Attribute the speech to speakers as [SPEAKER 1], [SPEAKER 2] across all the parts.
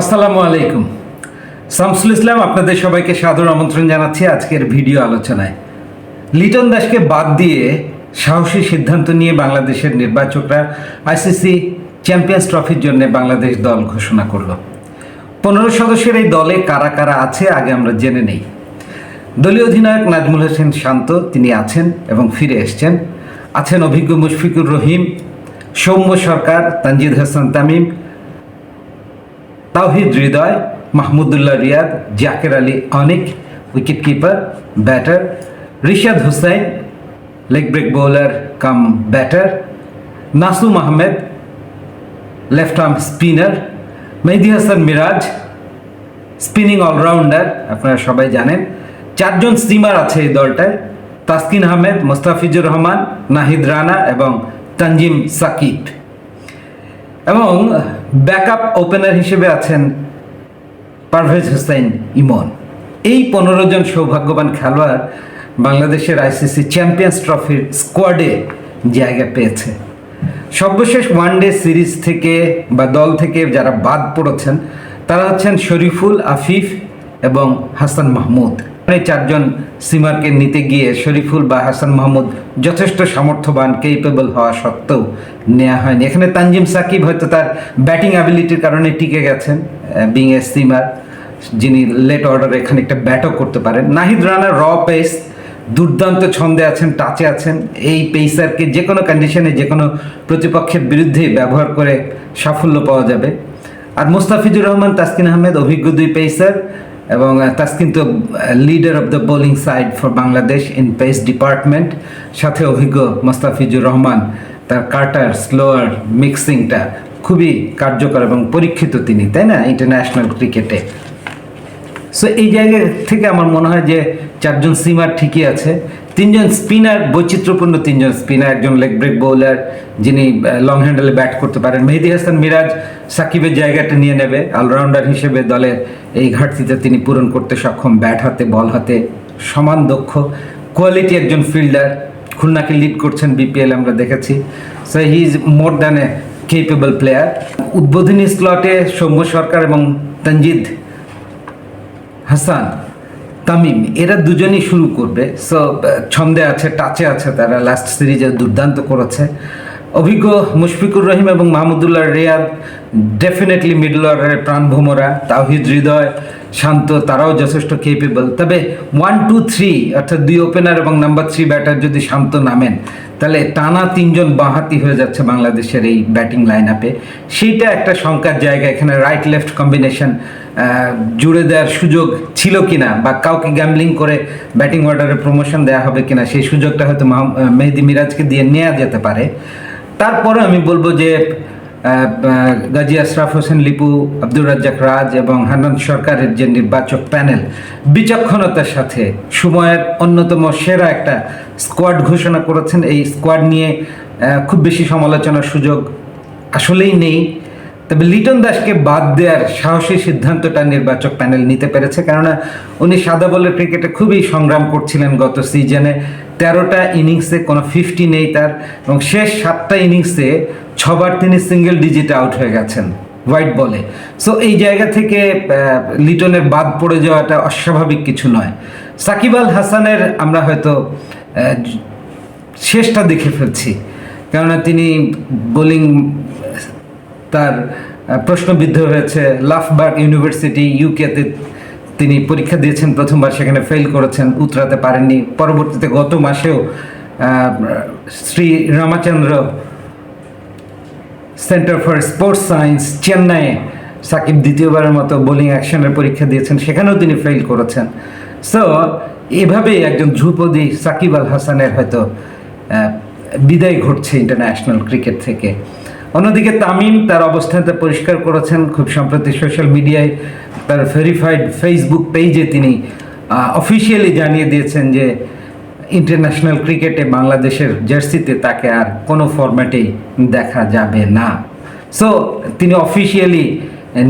[SPEAKER 1] আসসালামু আলাইকুম। শামসুল ইসলাম, আপনাদের সবাইকে সাদর আমন্ত্রণ জানাচ্ছি আজকের ভিডিও আলোচনায়। লিটন দাসকে বাদ দিয়ে সাহসী সিদ্ধান্ত নিয়ে বাংলাদেশের নির্বাচকরা আইসিসি চ্যাম্পিয়ন্স ট্রফির জন্য বাংলাদেশ দল ঘোষণা করল। পনেরো সদস্যের এই দলে কারা কারা আছে আগে আমরা জেনে নেই। দলীয় অধিনায়ক নাজমুল হোসেন শান্ত, তিনি আছেন এবং ফিরে এসছেন। আছেন অভিজ্ঞ মুশফিকুর রহিম, সৌম্য সরকার, Tanzid Hasan Tamim Towhid Hridoy, Mahmudullah Riyad, Jaker Ali Anik, wicket keeper, batter, Rishad Hossain, leg break bowler cum batter, Nasum Ahmed, left arm spinner, Mehidy Hasan Miraz, spinning allrounder, আপনারা সবাই জানেন। চারজন স্টিমার আছে এই দলটায়, তাসকিন আহমেদ, মোস্তাফিজুর রহমান, নাহিদ রানা এবং তানজিম সাকিব। এবং backup opener হিসেবে আছেন পারভেজ হোসেন ইমন। এই পনেরো জন সৌভাগ্যবান খেলোয়াড় বাংলাদেশের আইসিসি চ্যাম্পিয়ন্স ট্রফির স্কোয়াডে জায়গা পেয়েছে। সর্বশেষ ওয়ানডে সিরিজ থেকে বা দল থেকে যারা বাদ পড়েছেন, তারা হচ্ছেন শরীফুল আফিফ এবং হাসান মাহমুদ। চারজন সিমারকে নিতে গিয়ে শরীফুল বা হাসান মাহমুদ যথেষ্ট সামর্থ্যবান কেপেবল হওয়া সত্ত্বেও নেওয়া হয়নি। এখানে তানজিম সাকিব হয়তো তার ব্যাটিং অ্যাবিলিটির কারণে টিকে গেছেন বিং এ সিমার যিনি লেট অর্ডারে এখানে একটা ব্যাটও করতে পারেন। নাহিদ রানা র পেস দুর্দান্ত ছন্দে আছেন টাচে আছেন। এই পেসারকে যে কোনো কন্ডিশনে যে কোনো প্রতিপক্ষের বিরুদ্ধে ব্যবহার করে সাফল্য পাওয়া যাবে। আর মুস্তাফিজুর রহমান, তাসকিন আহমেদ, অভিজ্ঞ দুই পেসার এবং তাস কিন্তু leader of the bowling side for Bangladesh in pace department সাথে অভিজ্ঞ মোস্তাফিজুর রহমান, তার কাটার স্লোয়ার মিক্সিংটা খুবই কার্যকর এবং পরীক্ষিত তিনি, তাই না? ইন্টারন্যাশনাল ক্রিকেটে সো এই জায়গা থেকে আমার মনে হয় যে চারজন সিমার ঠিকই আছে। তিনজন স্পিনার, বৈচিত্র্যপূর্ণ তিনজন স্পিনার, একজন লেগ ব্রেক বোলার যিনি লং হ্যান্ডেলে ব্যাট করতে পারেন। মেহেদি হাসান মিরাজ সাকিবের জায়গাটা নিয়ে নেবে। অলরাউন্ডার হিসেবে দলের এই ঘাটতিতে তিনি পূরণ করতে সক্ষম। ব্যাট হাতে বল হাতে সমান দক্ষ কোয়ালিটি একজন ফিল্ডার খুলনাকে লিড করছেন বিপিএল আমরা দেখেছি। So he is more than a capable player উদ্বোধনী স্লটে সৌম্য সরকার এবং তঞ্জিদ হাসান তামিম, এরা দুজনেই শুরু করবে। সো ছন্দে আছে, টাচে আছে তারা। লাস্ট সিরিজে দুর্দান্ত করেছে। অভিজ্ঞ মুশফিকুর রহিম এবং মাহমুদুল্লাহ রেয়াদ ডেফিনেটলি মিডল অর্ডারের প্রাণভোমরা। তাওহিদ হৃদয় শান্ত, তারাও যথেষ্ট কেপেবল তবে ওয়ান টু থ্রি অর্থাৎ দুই ওপেনার এবং নাম্বার থ্রি ব্যাটার যদি শান্ত নামেন, তাহলে টানা তিনজন বাঁহাতি হয়ে যাচ্ছে বাংলাদেশের এই ব্যাটিং লাইন আপে সেইটা একটা শঙ্কার জায়গা, এখানে রাইট লেফট কম্বিনেশন জুড়ে দেওয়ার সুযোগ ছিল কিনা বা কাউকে গ্যামলিং করে ব্যাটিং অর্ডারে প্রমোশন দেওয়া হবে কিনা, সেই সুযোগটা হয়তো মেহেদি মিরাজকে দিয়ে নেওয়া যেতে পারে। তারপরে আমি বলব যে গাজী আশরাফ হোসেন, লিপু আব্দুর রাজ্জাক রাজ এবং হান্নান সরকারের যে নির্বাচক প্যানেল, বিচক্ষণতার সাথে সময়ের অন্যতম সেরা একটা স্কোয়াড ঘোষণা করেছেন। এই স্কোয়াড নিয়ে খুব বেশি সমালোচনার সুযোগ আসলেই নেই। তবে লিটন দাসকে বাদ দেওয়ার সাহসী সিদ্ধান্তটা নির্বাচক প্যানেল নিতে পেরেছে, কেননা উনি সাদা বলের ক্রিকেটে খুবই সংগ্রাম করছিলেন গত সিজনে। তেরোটা ইনিংসে কোনো ফিফটি নেই তার এবং শেষ সাতটা ইনিংসে ছবার তিনি সিঙ্গেল ডিজিট আউট হয়ে গেছেন হোয়াইট বলে সো এই জায়গা থেকে লিটনের বাদ পড়ে যাওয়াটা অস্বাভাবিক কিছু নয়। সাকিব আল হাসানের আমরা হয়তো শেষটা দেখে ফেলছি। কেননা তিনি বোলিং তার প্রশ্নবিদ্ধ হয়েছে। লাফবার্গ ইউনিভার্সিটি ইউকেতে তিনি পরীক্ষা দিয়েছেন প্রথমবার, সেখানে ফেল করেছেন, উতরাতে পারেননি। পরবর্তীতে গত মাসেও Shri Ramachandra centre for sports science চেন্নাইয়ে সাকিব দ্বিতীয়বারের মতো বোলিং অ্যাকশনের পরীক্ষা দিয়েছেন, সেখানেও তিনি ফেল করেছেন। সো এভাবেই একজন ধ্রুপদী সাকিব আল হাসানের হয়তো বিদায় ঘটছে ইন্টারন্যাশনাল ক্রিকেট থেকে। অন্যদিকে তামিম তার অবস্থানটা পরিষ্কার করেছেন, খুব সম্প্রতি সোশ্যাল মিডিয়ায় তার ভেরিফাইড ফেসবুক পেজে তিনি অফিসিয়ালি জানিয়ে দিয়েছেন যে ইন্টারন্যাশনাল ক্রিকেটে বাংলাদেশের জার্সিতে তাকে আর কোনো ফর্ম্যাটেই দেখা যাবে না। সো তিনি অফিসিয়ালি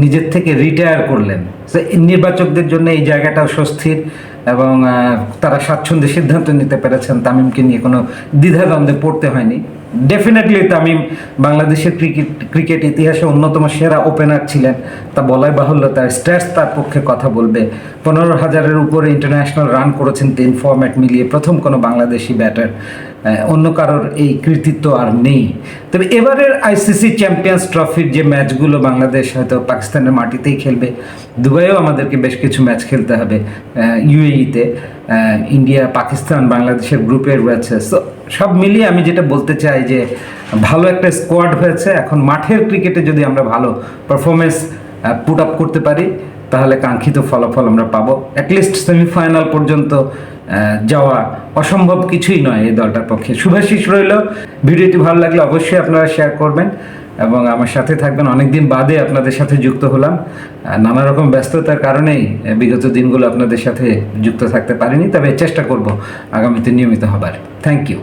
[SPEAKER 1] নিজের থেকে রিটায়ার করলেন। সো নির্বাচকদের জন্য এই জায়গাটাও স্বস্তির এবং তারা স্বাচ্ছন্দ্যে সিদ্ধান্ত নিতে পেরেছেন। তামিমকে নিয়ে কোনো দ্বিধাদ্বন্দ্বে পড়তে হয়নি। ডেফিনেটলি তামিম বাংলাদেশের ক্রিকেট ক্রিকেট ইতিহাসে অন্যতম সেরা ওপেনার ছিলেন। তা বলাই বাহুল্য, তার স্ট্যাটস তার পক্ষে কথা বলবে। পনেরো হাজারের উপরে ইন্টারন্যাশনাল রান করেছেন, তিন ফর্ম্যাট মিলিয়ে প্রথম কোনো বাংলাদেশি ব্যাটার অন্য কারোর এই কৃতিত্ব আর নেই। তবে এবারের আইসিসি চ্যাম্পিয়ন্স ট্রফির যে ম্যাচগুলো বাংলাদেশ হয়তো পাকিস্তানের মাটিতেই খেলবে, দুবাইও আমাদেরকে বেশ কিছু ম্যাচ খেলতে হবে ইউএইতে ইন্ডিয়া, পাকিস্তান, বাংলাদেশের গ্রুপের রয়েছে। সো সব মিলিয়ে আমি যেটা বলতে চাই যে, ভালো একটা স্কোয়াড হয়েছে। এখন মাঠের ক্রিকেটে যদি আমরা ভালো পারফরমেন্স পুট আপ করতে পারি তাহলে কাঙ্ক্ষিত ফলাফল আমরা পাবো। অ্যাটলিস্ট সেমিফাইনাল পর্যন্ত যাওয়া অসম্ভব কিছুই নয় এই দলটার পক্ষে। শুভাশিস রইল। ভিডিওটি ভালো লাগলে অবশ্যই আপনারা শেয়ার করবেন এবং আমার সাথে থাকবেন। অনেকদিন বাদে আপনাদের সাথে যুক্ত হলাম। নানা রকম ব্যস্ততার কারণেই বিগত দিনগুলো আপনাদের সাথে যুক্ত থাকতে পারিনি, তবে চেষ্টা করব আগামীতে নিয়মিত হবার। Thank you